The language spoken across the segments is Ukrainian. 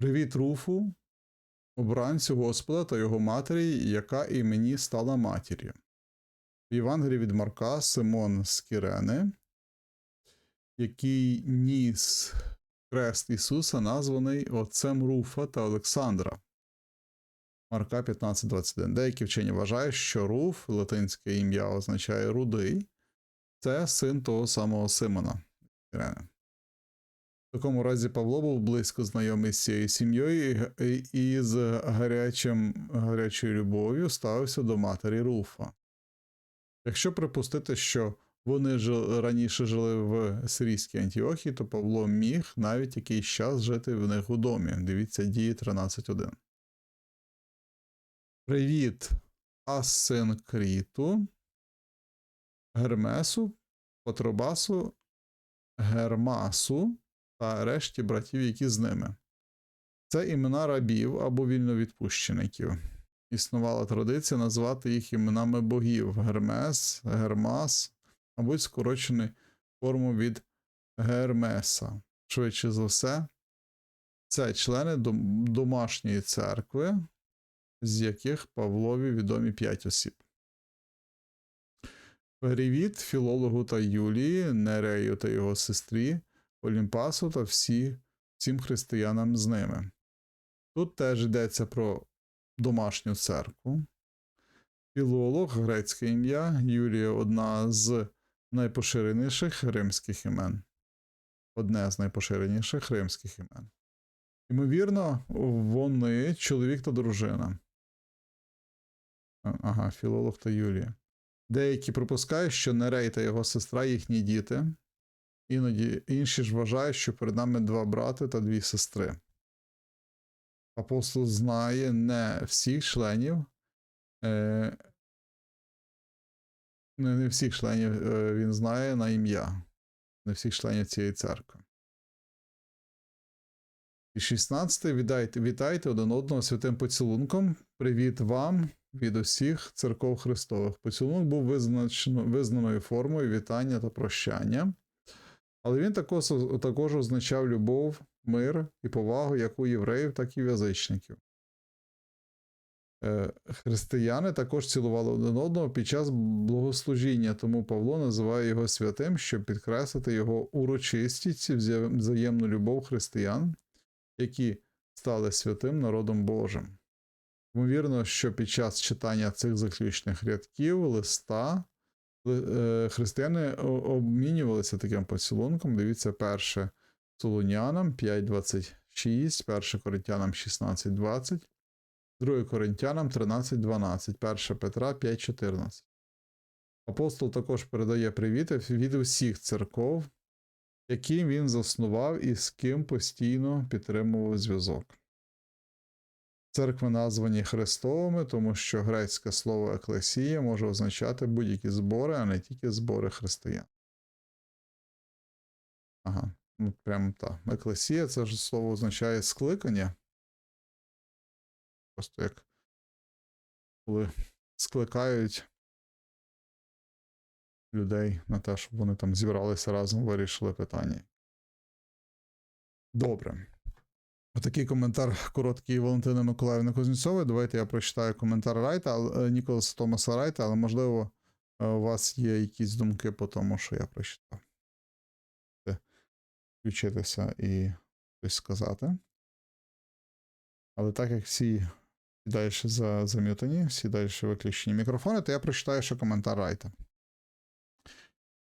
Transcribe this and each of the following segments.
Привіт, Руфу, обранцю Господа та його матері, яка і мені стала матір'ю. В Євангелії від Марка Симон з Кірени, який ніс хрест Ісуса, названий отцем Руфа та Олександра. Марка 15.21. Деякі вчені вважають, що Руф, латинське ім'я означає рудий, це син того самого Симона. Кірени. В такому разі Павло був близько знайомий з цією сім'єю і- з гарячим, гарячою любов'ю ставився до матері Руфа. Якщо припустити, що вони жи- раніше жили в сирійській Антіохії, то Павло міг навіть якийсь час жити в них у домі. Дивіться дії 13.1. Привіт Асинкріту, Гермесу, Патробасу, Гермасу та решті братів, які з ними. Це імена рабів або вільновідпущеників. Існувала традиція назвати їх іменами богів Гермес, Гермас, мабуть, скорочений форму від Гермеса. Швидше за все, це члени домашньої церкви, з яких Павлові відомі п'ять осіб. Привіт філологу та Юлії, Нерею та його сестрі, Олімпасу та всі, всім християнам з ними. Тут теж йдеться про домашню церкву. Філолог, грецьке ім'я, Юлія одна з найпоширеніших римських імен. Одне з найпоширеніших римських імен. Ймовірно, вони чоловік та дружина. Ага, філолог та Юлія. Деякі припускають, що Нерей та його сестра їхні діти. Іноді інші ж вважають, що перед нами два брати та дві сестри. Апостол знає не всіх членів. Е, не, не всіх членів е, він знає на ім'я. Не всіх членів цієї церкви. І 16. Вітайте, вітайте один одного святим поцілунком. Привіт вам від усіх церков Христових. Поцілунок був визначено, визнаною формою вітання та прощання. Але він також, також означав любов, мир і повагу як у євреїв, так і в язичників. Е, Християни також цілували один одного під час богослужіння, тому Павло називає його святим, щоб підкреслити його урочистість і взаємну любов християн, які стали святим народом Божим. Ймовірно, що під час читання цих заключних рядків листа ли- християни обмінювалися таким поцілунком. Дивіться, перше Солунянам 5.26, перше Коринтянам 16.20, друге Коринтянам 13.12, перше Петра 5.14. Апостол також передає привіти від усіх церков, які він заснував і з ким постійно підтримував зв'язок. Церкви названі Христовими, тому що грецьке слово еклесія може означати будь-які збори, а не тільки збори християн. Ага, ну прямо так. Еклесія це ж слово означає скликання. Просто як коли скликають людей на те, щоб вони там зібралися разом, вирішили питання. Добре. Отакий коментар короткий Валентини Миколаївни Кузнєцової. Давайте я прочитаю коментар Райта, е, Ніколаса Томаса Райта, але можливо е, у вас є якісь думки по тому, що я прочитав. Включитися і щось сказати. Але так як всі далі замютані, всі далі виключені мікрофони, то я прочитаю ще коментар Райта.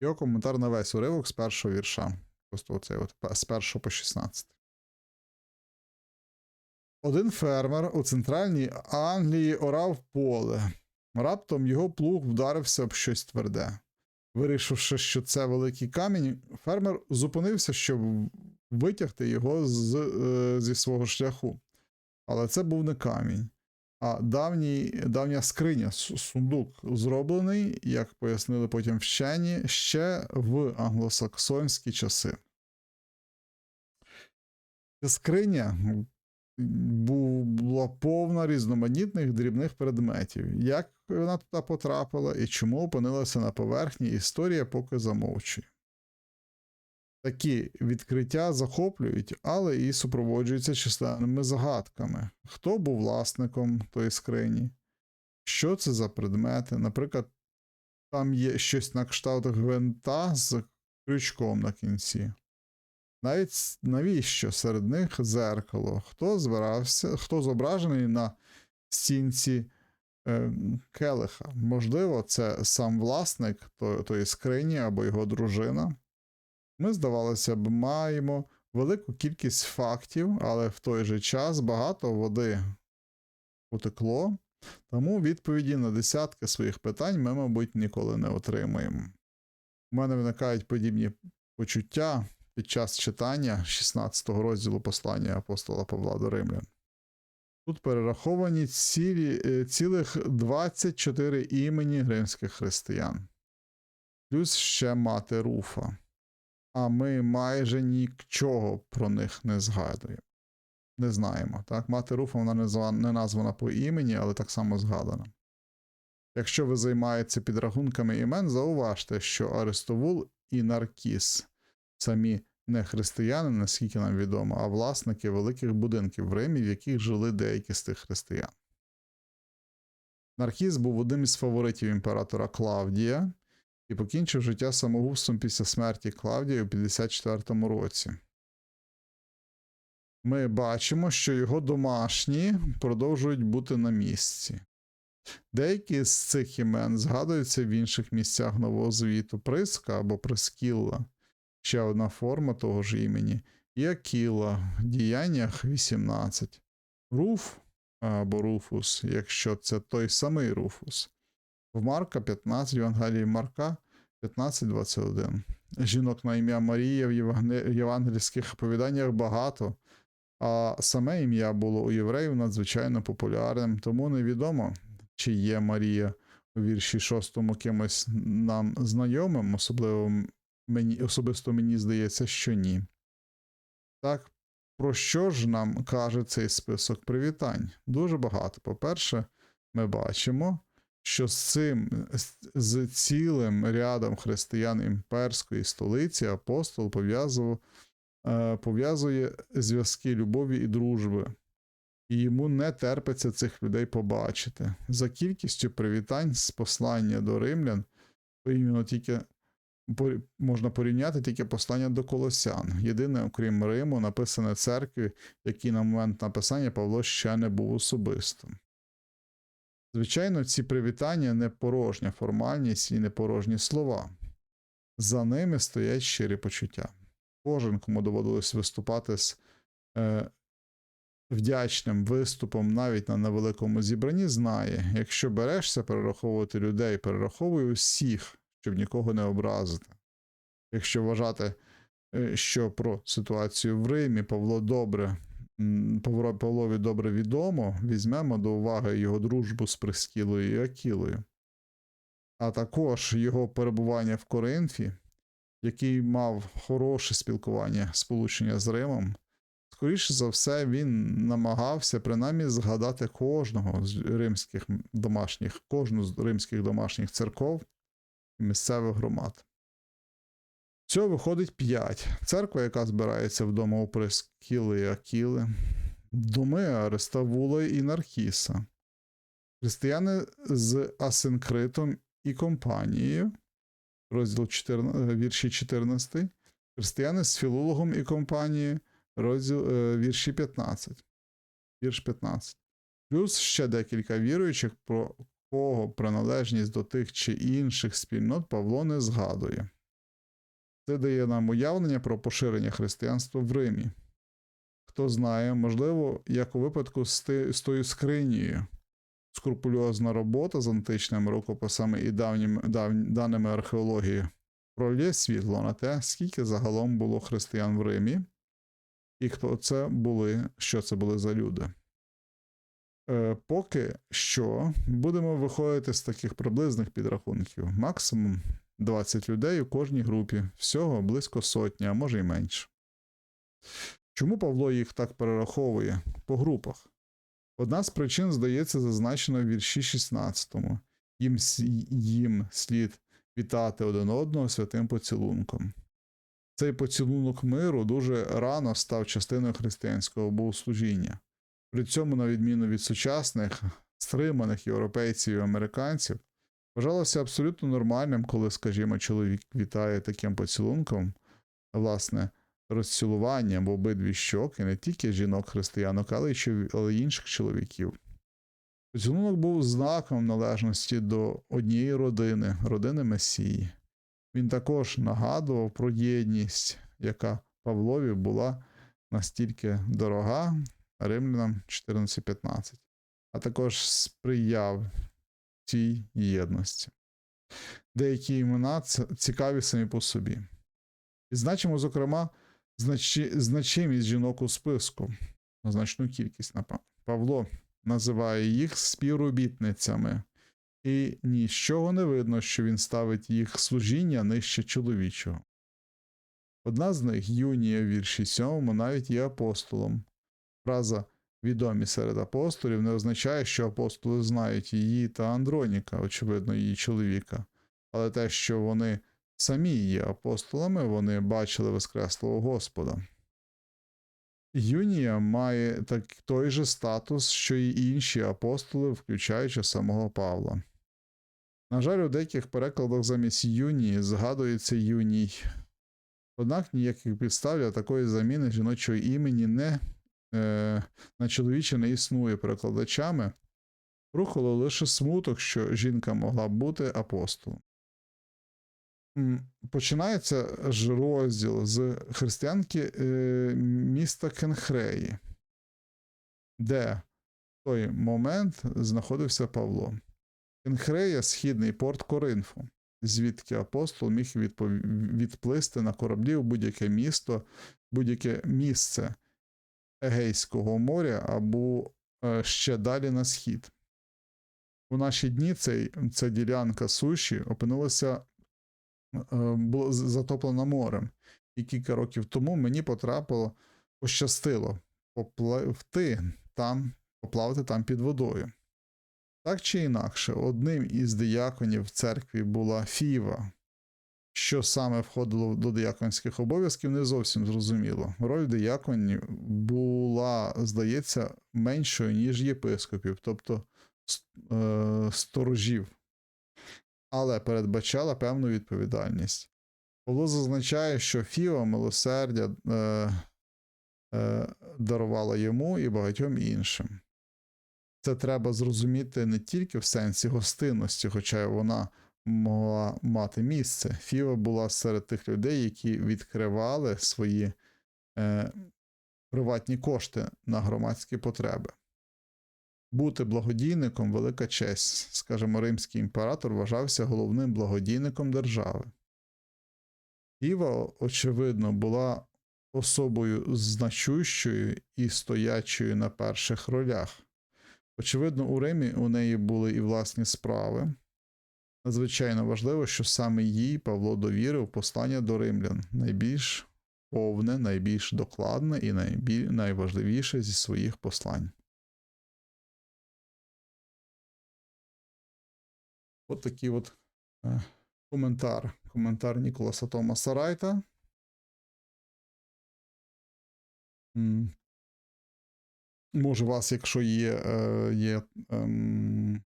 Його коментар на весь уривок з першого вірша. Просто оцей от з першого по 16. Один фермер у центральній Англії орав поле. Раптом його плуг вдарився об щось тверде. Вирішивши, що це великий камінь, фермер зупинився, щоб витягти його з, е, зі свого шляху. Але це був не камінь, а давній, давня скриня, сундук, зроблений, як пояснили потім вчені, ще в англосаксонські часи. Скриня була повна різноманітних дрібних предметів. Як вона туди потрапила і чому опинилася на поверхні, історія поки замовчує. Такі відкриття захоплюють, але і супроводжуються численними загадками. Хто був власником тої скрині? Що це за предмети? Наприклад, там є щось на кшталт гвинта з крючком на кінці. Навіть навіщо серед них зеркало? Хто збирався, хто зображений на стінці е, келиха? Можливо, це сам власник то- тої скрині або його дружина. Ми, здавалося б, маємо велику кількість фактів, але в той же час багато води утекло, тому відповіді на десятки своїх питань ми, мабуть, ніколи не отримаємо. У мене виникають подібні почуття під час читання 16 розділу послання апостола Павла до Римлян. Тут перераховані цілі, е, цілих 24 імені римських християн, плюс ще мати Руфа. А ми майже нічого про них не згадуємо. Не знаємо. Так? Мати Руфа вона не, зва- не названа по імені, але так само згадана. Якщо ви займаєтеся підрахунками імен, зауважте, що Аристовул і Наркіс самі не християни, наскільки нам відомо, а власники великих будинків в Римі, в яких жили деякі з тих християн. Наркіс був одним із фаворитів імператора Клавдія і покінчив життя самогубством після смерті Клавдія у 54 році. Ми бачимо, що його домашні продовжують бути на місці. Деякі з цих імен згадуються в інших місцях нового звіту Приска або Прискілла, ще одна форма того ж імені, і Акіла в діяннях 18, Руф або Руфус, якщо це той самий Руфус, в Марка 15, в Євангелії Марка 15.21. Жінок на ім'я Марія в євангельських оповіданнях багато, а саме ім'я було у євреїв надзвичайно популярним, тому невідомо, чи є Марія у вірші 6 кимось нам знайомим, особливо мені, особисто мені здається, що ні. Так, про що ж нам каже цей список привітань? Дуже багато. По-перше, ми бачимо, що з цим з- цілим рядом християн імперської столиці апостол пов'язував, е, пов'язує зв'язки любові і дружби. І йому не терпиться цих людей побачити. За кількістю привітань з послання до римлян, порівняно тільки порі- можна порівняти тільки послання до колосян. Єдине, окрім Риму, написане церкві, який на момент написання Павло ще не був особистим. Звичайно, ці привітання не порожня формальність і не порожні слова. За ними стоять щирі почуття. Кожен, кому доводилось виступати з е, вдячним виступом навіть на невеликому зібранні, знає, якщо берешся перераховувати людей, перераховуй усіх, щоб нікого не образити. Якщо вважати, е, що про ситуацію в Римі Павло добре, Павло- Павлові добре відомо, візьмемо до уваги його дружбу з Прискілою і Акілою, а також його перебування в Коринфі, який мав хороше спілкування, сполучення з Римом. Скоріше за все, він намагався принаймні згадати кожного з римських домашніх, кожну з римських домашніх церков місцевих громад. Цього виходить п'ять. Церква, яка збирається вдома у Прескіли і Акіли, доми Ареставула і Нархіса, християни з Асинкритом і компанією, розділ 14, вірші 14, християни з Філологом і компанією, розділ е, вірші 15. Вірш 15. Плюс ще декілька віруючих, про кого приналежність до тих чи інших спільнот Павло не згадує. Це дає нам уявлення про поширення християнства в Римі. Хто знає, можливо, як у випадку з, ти, з тою скринею, скрупульозна робота з античними рукописами і давніми, дав, даними археології пролє світло на те, скільки загалом було християн в Римі, і хто це були, що це були за люди. Е, поки що будемо виходити з таких приблизних підрахунків. Максимум 20 людей у кожній групі, всього близько сотні, а може й менше. Чому Павло їх так перераховує по групах? Одна з причин, здається, зазначена в вірші 16. Їм, їм слід вітати один одного святим поцілунком. Цей поцілунок миру дуже рано став частиною християнського богослужіння. При цьому, на відміну від сучасних, стриманих європейців і американців, вважалося абсолютно нормальним, коли, скажімо, чоловік вітає таким поцілунком, власне, розцілуванням в обидві щоки не тільки жінок-християнок, але й інших чоловіків. Поцілунок був знаком належності до однієї родини, родини Месії. Він також нагадував про єдність, яка Павлові була настільки дорога римлянам 14.15, а також сприяв цій єдності. Деякі імена цікаві самі по собі. Відзначимо, зокрема, значи, значимість жінок у списку, значну кількість. Павло називає їх співробітницями, і ні з чого не видно, що він ставить їх служіння нижче чоловічого. Одна з них, Юнія вірші 7, навіть є апостолом. Фраза відомі серед апостолів не означає, що апостоли знають її та Андроніка, очевидно, її чоловіка, але те, що вони самі є апостолами, вони бачили Воскреслого Господа. Юнія має так, той же статус, що й інші апостоли, включаючи самого Павла. На жаль, у деяких перекладах замість Юнії згадується Юній. Однак ніяких підстав для такої заміни жіночого імені не, е, на чоловіче не існує перекладачами. Рухало лише смуток, що жінка могла б бути апостолом. Починається ж розділ з християнки е, міста Кенхреї, де в той момент знаходився Павло. Кенхрея східний порт Коринфу, звідки апостол міг відплисти на кораблі у будь-яке місто, будь-яке місце Егейського моря або е, ще далі на схід. У наші дні цей, ця ділянка суші опинилася е, була затоплена морем. І кілька років тому мені потрапило, пощастило попливти там, поплавати там під водою. Так чи інакше, одним із дияконів церкві була Фіва. Що саме входило до дияконських обов'язків, не зовсім зрозуміло. Роль дияконів була, здається, меншою, ніж єпископів, тобто е, сторожів, але передбачала певну відповідальність. Павло зазначає, що Фіва милосердя е, е, дарувала йому і багатьом іншим. Це треба зрозуміти не тільки в сенсі гостинності, хоча вона могла мати місце. Фіва була серед тих людей, які відкривали свої е, приватні кошти на громадські потреби. Бути благодійником велика честь. Скажімо, римський імператор вважався головним благодійником держави. Фіва, очевидно, була особою значущою і стоячою на перших ролях. Очевидно, у Римі у неї були і власні справи. Надзвичайно важливо, що саме їй Павло довірив послання до римлян найбільш повне, найбільш докладне і найбіль... найважливіше зі своїх послань. От такий от е, коментар. Коментар Ніколаса Томаса Райта. Може, у вас, якщо є, е, є ем,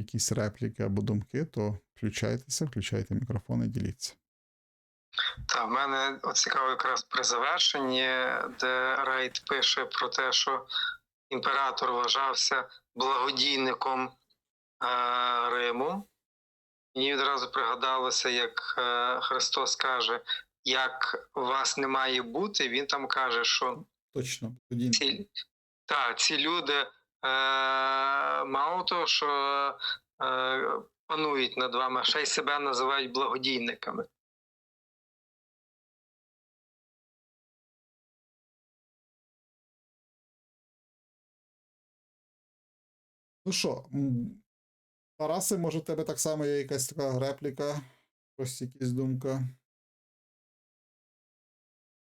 якісь репліки або думки, то включайтеся, включайте мікрофон і діліться. Та в мене цікаво якраз при завершенні, де Рейд пише про те, що імператор вважався благодійником е, Риму. Мені відразу пригадалося, як е, Христос каже, як вас не має бути, він там каже, що Точно, ці, та, ці люди мало того, що е, панують над вами, а ще й себе називають благодійниками. Ну що, м, Тарасе, може, в тебе так само є якась така репліка, щось якась думка.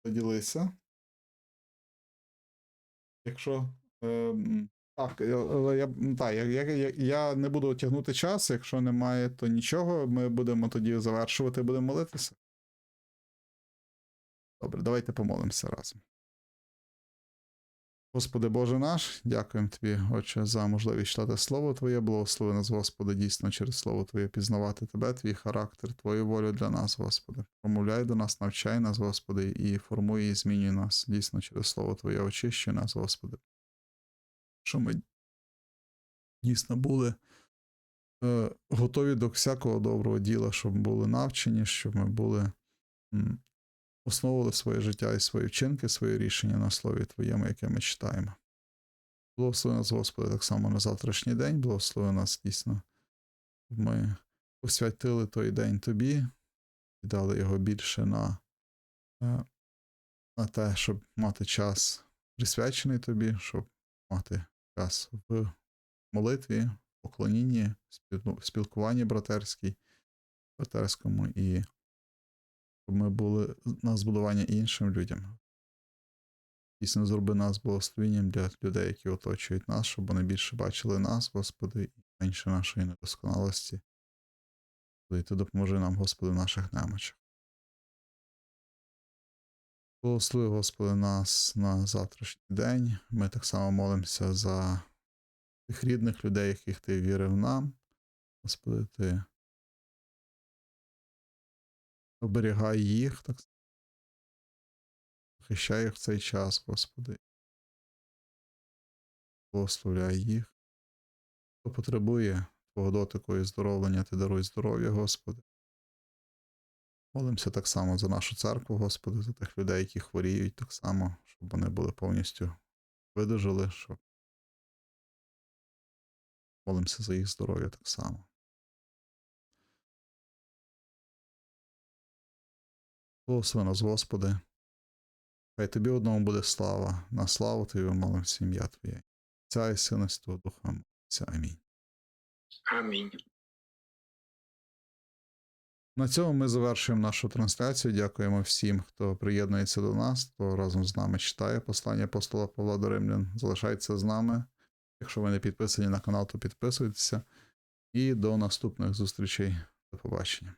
Поділися. Якщо. Ем, так, я, але я, так, я, я, я, не буду тягнути час, якщо немає, то нічого. Ми будемо тоді завершувати, будемо молитися. Добре, давайте помолимося разом. Господи Боже наш, дякуємо Тобі, Отче, за можливість читати Слово Твоє, благослови нас, Господи, дійсно через Слово Твоє пізнавати Тебе, Твій характер, Твою волю для нас, Господи. Промовляй до нас, навчай нас, Господи, і формуй і змінюй нас дійсно через Слово Твоє, очищуй нас, Господи. Що ми дійсно були е, готові до всякого доброго діла, щоб ми були навчені, щоб ми були м, основували своє життя і свої вчинки, свої рішення на слові Твоєму, яке ми читаємо. Благослови нас, Господи, так само на завтрашній день, благослови нас дійсно. щоб Ми посвятили той день Тобі і дали його більше на, е, на те, щоб мати час присвячений Тобі, щоб мати час в молитві, поклонінні, спілкуванні братерській, братерському і щоб ми були на збудування іншим людям. Дійсно, зроби нас благословенням для людей, які оточують нас, щоб вони більше бачили нас, Господи, і менше нашої недосконалості. Ти допоможи нам, Господи, в наших немочах. Благослови, Господи, нас на завтрашній день. Ми так само молимося за тих рідних людей, яких Ти вірив нам. Господи, Ти оберігай їх, так. Захищай їх в цей час, Господи. Благословляй їх. Хто потребує Твого дотику і здоровлення, Ти даруй здоров'я, Господи. Молимося так само за нашу церкву, Господи, за тих людей, які хворіють, так само, щоб вони були повністю видужили, щоб молимося за їх здоров'я так само. Благослови нас, Господи. Хай тобі одному буде слава, на славу Тобі молимося ім'я Твоє. Ця і Сина Святого Духа. Амінь. Амінь. На цьому ми завершуємо нашу трансляцію. Дякуємо всім, хто приєднується до нас, хто разом з нами читає послання апостола Павла до Римлян. Залишайтеся з нами. Якщо ви не підписані на канал, то підписуйтеся. І до наступних зустрічей. До побачення.